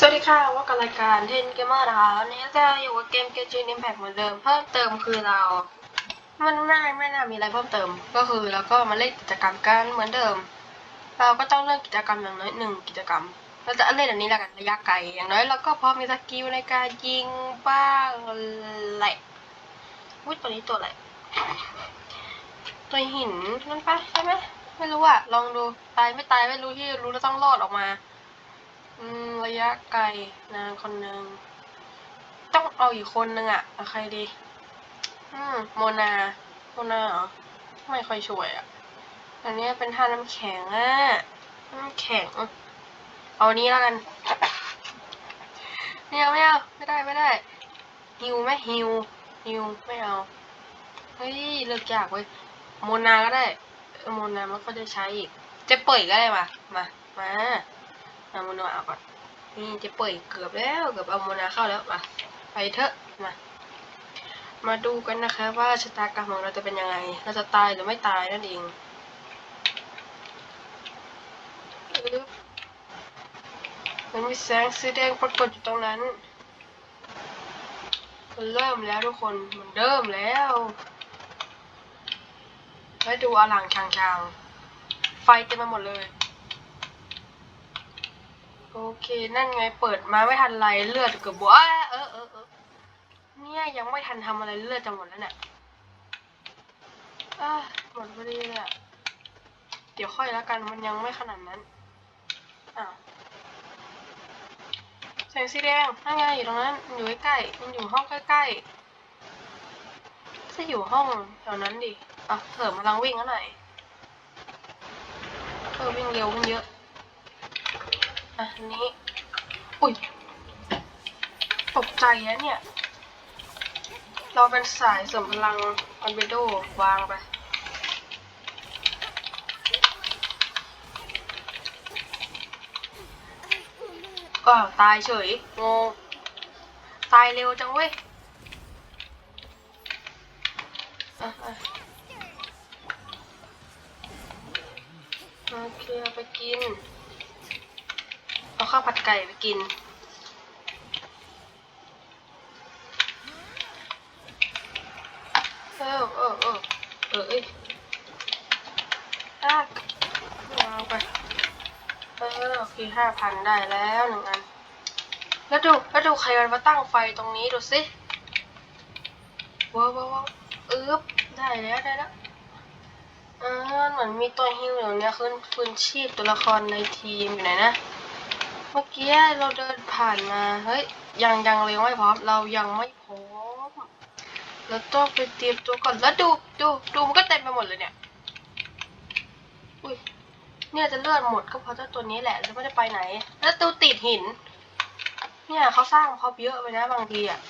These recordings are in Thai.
สวัสดีค่ะว่ากับรายการเทนเกมเมอร์นะคะวันนี้จะอยู่กับเกมเกมจีนอิมแพคเหมือนเดิม เพิ่มเติมคือเรา มันไม่ไม่น่ามีอะไรเพิ่มเติม ก็คือเราก็มาเล่นกิจกรรมกันเหมือนเดิม เราก็ต้องเล่นกิจกรรมอย่างน้อยหนึ่งกิจกรรม เราจะเล่นอันนี้ล้วกันระยะไกล อย่างน้อยเราก็พอมีสกิลในการยิงบ้างแหละวุ้ยตัวนี้ตัวอะไร ตัวหินนั่นปะใช่ไหมไม่รู้อะลองดูตายไม่ตายไม่รู้ที่รู้แล้วต้องรอดออกมา ระยะไกลนางคนหนึ่งต้องเอาอีกคนนึงอะใครดี อืมโมนาโมนาเหรอไม่ค่อยช่วยอะอันนี้เป็นท่าน้ำแข็งอะน้ำแข็ง เอานี้แล้วกันไม่เอาไม่เอาไม่ได้ไม่ได้ฮิวไหมฮิวฮิวไม่เอาเฮ้ยเลือกยากเว้ยโมนาก็ได้โมนามันก็จะใช้อีกเจะเปิดก็ได้มามามา เอาโมนาเอาก่อนนี่จะเปิดเกือบแล้วเกือบเอาโมนาเข้าแล้วมาไปเถอะมามาดูกันนะคะ ว่าชะตากรรมของเราจะเป็นยังไง เราจะตายหรือไม่ตายนั่นเองมันมีแสงสีแดงปรากฏอยู่ตรงนั้น มันเริ่มแล้วทุกคน มันเริ่มแล้วให้ดูอลังชางชางๆ ไฟเต็มไปหมดเลย โอเค นั่นไงเปิดมาไม่ทันไรเลือดเกือบบวเออเออเออเนี่ยยังไม่ทันทำอะไรเลือดจะหมดแล้วเนี่ยอะหมดพอดีเลยอะเดี๋ยวค่อยแล้วกันมันยังไม่ขนาดนั้นอ้าวแสงสีแดงนั่นไงอยู่ตรงนั้นอยู่ใกล้ๆมันอยู่ห้องใกล้ๆจะอยู่ห้องแถวนั้นดิอะเถิมพลังวิ่งแล้วหน่อยเออวิ่งเร็วขึ้นเยอะ อะอันนี้ อุ้ย ตกใจแล้วเนี่ย เราเป็นสายเสริมพลังอันเบโดวางไป ก็ตายเฉยงงตายเร็วจังเว้ยโอเค เอาไปกิน เอาข้าวผัดไก่ไปกิน เออเออเออเออเอ้ยอะวางไป เออโอเคห้าพันได้แล้วหนึ่งอัน แล้วดูแล้วดูใครมันมาตั้งไฟตรงนี้ดูสิว้าวว้าวอึ๊บได้แล้วได้แล้วเออเหมือนมีตัวฮิวอยู่เนี่ยคือคืนชีพตัวละครในทีมอยู่ไหนนะ เมื่อกี้เราเดินผ่านมาเฮ้ยยังยังเลยงไม่พร้อมเรายังไม่พร้อมเราต้องไปเตรียมตัวก่อนแล้วดูดูดูมันก็เต็มไปหมดเลยเนี่ยอุ้ยเนี่ยจะเลือดหมดก็เพราะเจ้าตัวนี้แหละแล้วไม่ได้ไปไหน แล้วตัวติดหิน เนี่ยเขาสร้างพอบเยอะไปนะบางทีอะ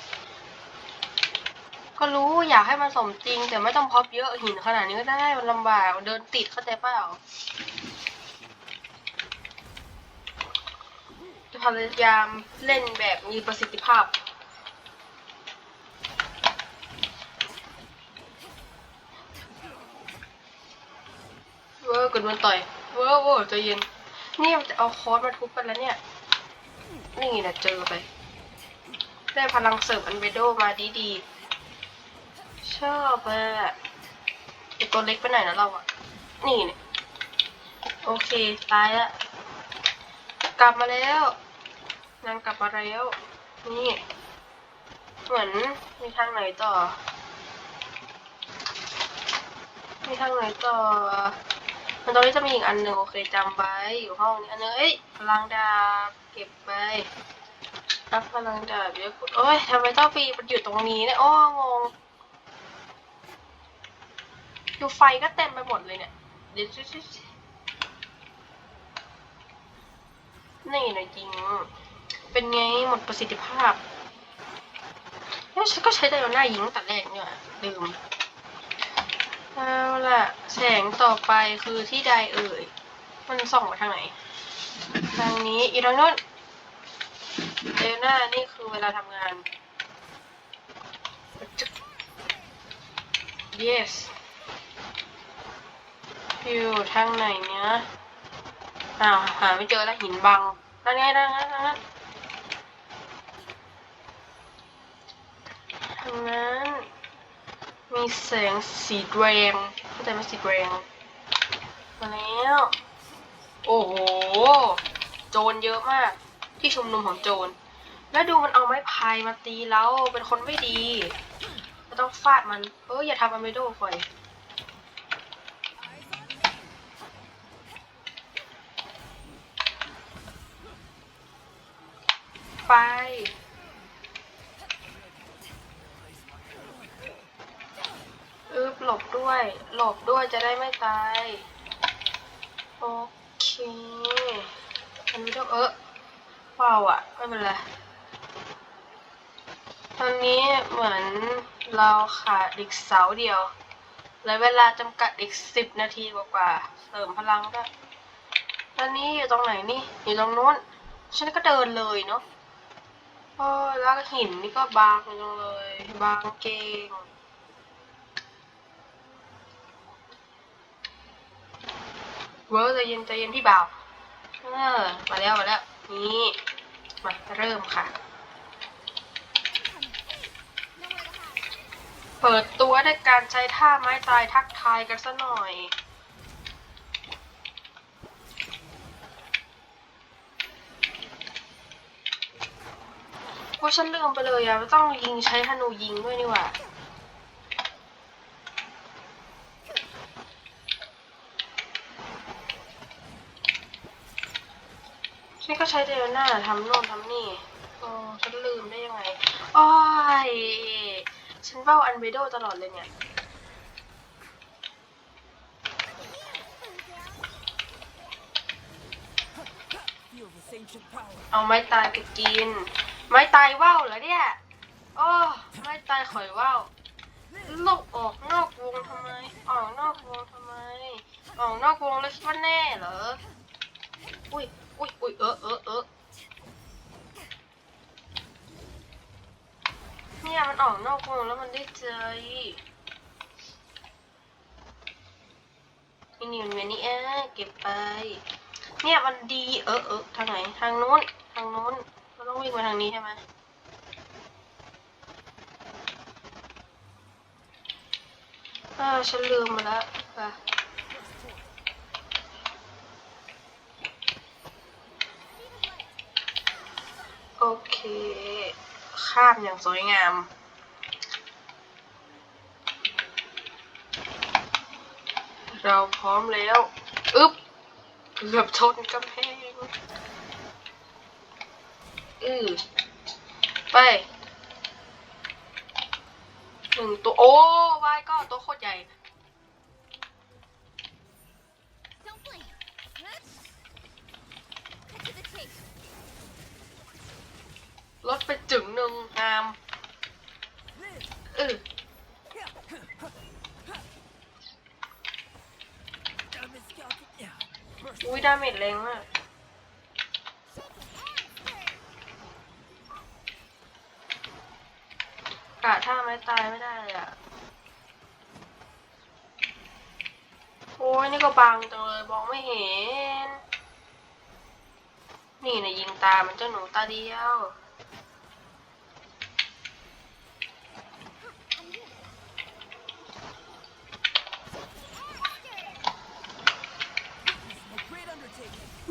ก็รู้อยากให้มันสมจริง แต่ไม่ต้องพอบเยอะหินขนาดนี้ก็ได้มันลำบากเดินติดเข้าใจเปล่าจะ พยายามเล่นแบบมีประสิทธิภาพ เวอร์กดมันต่อย เวอร์เวอร์ใจเย็น นี่มันจะเอาคอร์สมาทุบกันแล้วเนี่ย นี่แหละเจอไป ได้พลังเสริมอันเบโดมาดีดีๆชอบอะไอตัวเล็กไปไหนนะเราอะนี่เนี่ย โอเค ตายละกลับมาแล้ว นางกลับมาแล้ว นี่ เหมือนมีทางไหนต่อ มีทางไหนต่อ มันตรงนี้จะมีอีกอันหนึ่งโอเคจำไว้อยู่ห้องนี้อันนึงเอ้ยพลังดาบเก็บไปรับพลังดาบเยอะโอ้ยทำไมต้องปีมันอยู่ตรงนี้เนี่ยอ้องงดูไฟก็เต็มไปหมดเลยเนี่ยเดี๋ยวนี่นะจริง เป็นไงหมดประสิทธิภาพแล้วฉันก็ใช้ไดโอน่ายิงตั้งแต่แรกเนี่ยลืมเอาล่ะ แสงต่อไปคือที่ใดเอ่ย มันส่องมาทางไหน ทางนี้อีกทางนู้นเดยวหน้านี่คือเวลาทำงาน yes อยู่ทางไหนเนี้ยอ้าวหาไม่เจอแล้วหินบังทางไงทางนั้นทางนั้นางนั้น มีแสงสีแดงเข้าใจไหมสีแดงมาแล้ว โอ้โห โจรเยอะมาก ที่ชุมนุมของโจร แล้วดูมันเอาไม้พายมาตีเราเป็นคนไม่ดีเราต้องฟาดมัน เอออย่าทำอเมโดไฟไป หลบด้วย หลบด้วยจะได้ไม่ตาย โอเคอันนี้ต้องเออว้าวอะไม่เป็นไร ตอนนี้เหมือนเราขาดอีกเสาเดียวเหลือเวลาจำกัดอีกสิบนาทีกว่าๆเสริมพลังก็ตอนนี้อยู่ตรงไหนนี่ อยู่ตรงนู้น ฉันก็เดินเลยเนาะโอ้แล้วหินนี่ก็บางจังเลย บางเก่ง เวอร์ใจเย็นใจเย็นพี่บ่าวเออมาแล้วมาแล้วนี่มาเริ่มค่ะ เปิดตัวด้วยการใช้ท่าไม้ตายทักทายกันซะหน่อยว่าฉันลืมไปเลยอะว่ต้องยิงใช้ธนูยิงด้วยนี่หว่า นี่ก็ใช้เดลน่าทำโน่นทำนี่โอ้ฉันลืมได้ยังไงโอ้ยฉันเบ้าอันเบโดตลอดเลยเนี่ยเอาไม้ตายไปกิน ไม้ตายว่าวเหรอเนี่ยโอ้ไม้ตายข่อยว่าวลกออกนอกวงทำไมออกนอกวงทำไมออกนอกวงแล้วคิดว่าแน่เหรออุ้ย อุ้ยอุ้ยเออเออเออเนี่ยมันออกนอกวงแล้วมันได้เจอีนี่มันเวนี่เอ๊ะเก็บไป เนี่ยมันดีเออเออทางไหนทางนู้นทางนู้นเราต้องวิ่งไปทางนี้ใช่ไหมเออฉันลืมมาแล้วอะ เค ข้ามอย่างสวยงาม เราพร้อมแล้ว อึ๊บเกือบชนกำแพงอือไปหนึ่งตัว โอ้วายก็ตัวโคตรใหญ่ ไปจึงหนึ่งงามอือ Damn it, Scout. Yeah. First อุ้ยดาเมจแรงมากกะท่าไม้ตายไม่ได้เลยอะ โอ้ยนี่ก็บางจังเลยมองไม่เห็น นี่นะยิงตามันเจ้าหนูตาเดียว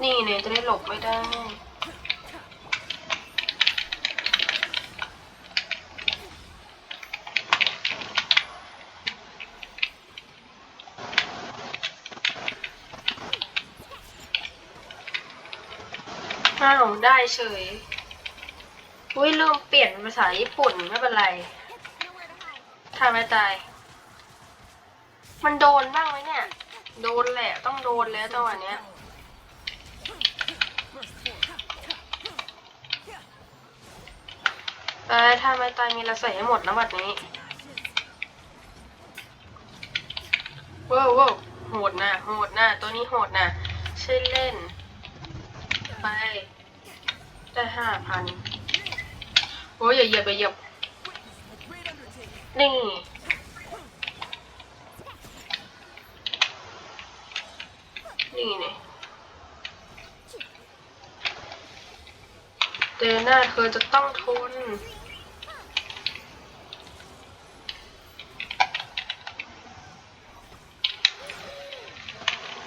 นี่เนี่ยจะได้หลบไม่ได้อ้าวได้เฉยอุ้ยลืมเปลี่ยนภาษาญี่ปุ่นไม่เป็นไร Nowhere to hide. ถ้าไม่ตาย มันโดนบ้างไหมเนี่ย โดนแหละ ต้องโดนแล้วจังหวะเนี้ย เอ้ยถ้าไม่ตายมีเราใส่ให้หมดนะบัดนี้ว้าวว้าวโหดนะโหดนะตัวนี้โหดนะใช่เล่น ไป ได้ห้าพันโอ้ยอย่าเหยียบอย่าเหยียบนี่นี่นี่เดยวหน้าเธอจะต้องทน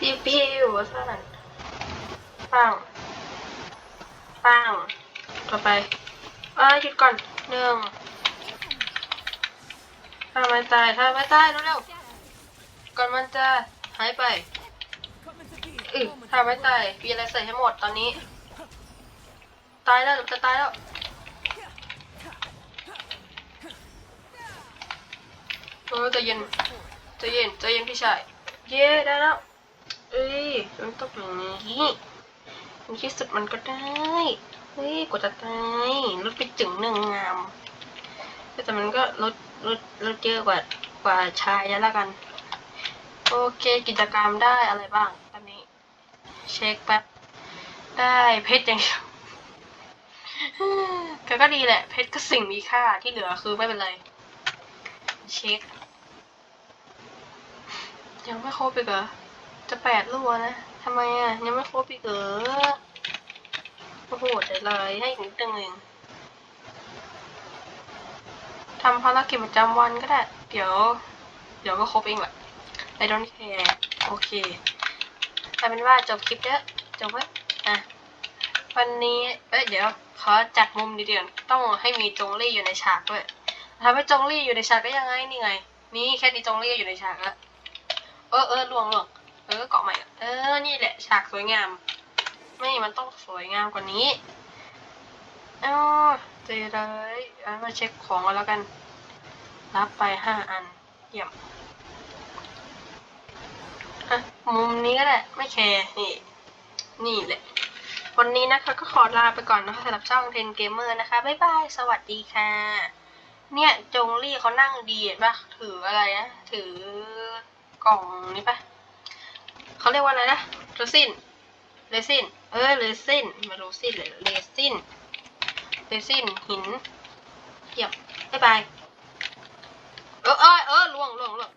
ปิ้วปิ้วว่สั่นปังปังต่อไปเอ่าหยุดก่อนหนึ่งถ้าไม่ตายถ้าไม่ตายเร็วๆก่อนมันจะหายไปอือถ้าไม่ตายมีอะไรใส่ให้หมดตอนนี้ ตายแล้วจะตายแล้วเออใจเย็นใจเย็นใจเย็นพี่ชาย เย้ได้แล้ว เอ้ยมันต้องอย่างนี้ในที่สุดมันก็ได้เฮ้ยกว่าจะตายลดไปจึงหนึ่งงามแต่มันก็ลดลดลดเยอะกว่ากว่าชายแล้วละกัน โอเคกิจกรรมได้อะไรบ้างตอนนี้ เช็คแป๊บได้เพชรอย่างเดียวก็ก็ดีแหละ เพชรก็สิ่งมีค่าที่เหลือคือไม่เป็นไร เช็ค ยังไม่ครบอีกเหรอ จะแปดลูกแล้วนะทำไมอะ ยังไม่ครบอีกเหรอโอ้โหเดี๋ยวเลยให้อีกนิดนึงเองทำภารกิจประจำวันก็ได้ เดี๋ยว เดี๋ยวก็ครบเองแหละ I don't care โอเคกลายเป็นว่าจบคลิปแล้วจบไว้อะ วันนี้เอ้ยเดี๋ยวขอจัดมุมดีเดียวต้องให้มีจงลี่อยู่ในฉากด้วยทำให้จงลี่อยู่ในฉากได้ยังไงนี่ไง นี่แค่นี้จงลี่อยู่ในฉากล้วเออเออลวงลวง ออเกาะใหม่ เออ นี่แหละฉากสวยงาม ไม่มันต้องสวยงามกว่านี้อ๋อเจเลยเอามาเช็คของกันแล้วกัน รับไปห้าอัน เยี่ยมอะมุมนี้ก็ได้ ไม่แคร์ นี่ นี่แหละ วันนี้นะคะก็ขอลาไปก่อนนะคะสำหรับช่องเทนเกมเมอร์นะคะ บ๊ายบาย สวัสดีค่ะ เนี่ย จงลี่เขานั่งดีเห็นปะถืออะไรนะ ถือกล่องนี่ปะ เขาเรียกว่าอะไรนะเรซินเรซินเออเรซินมารูซินเลยเรซินเรซินหินเยี่ยมบ๊ายบายเออเออเออล่วงล่วงล่วง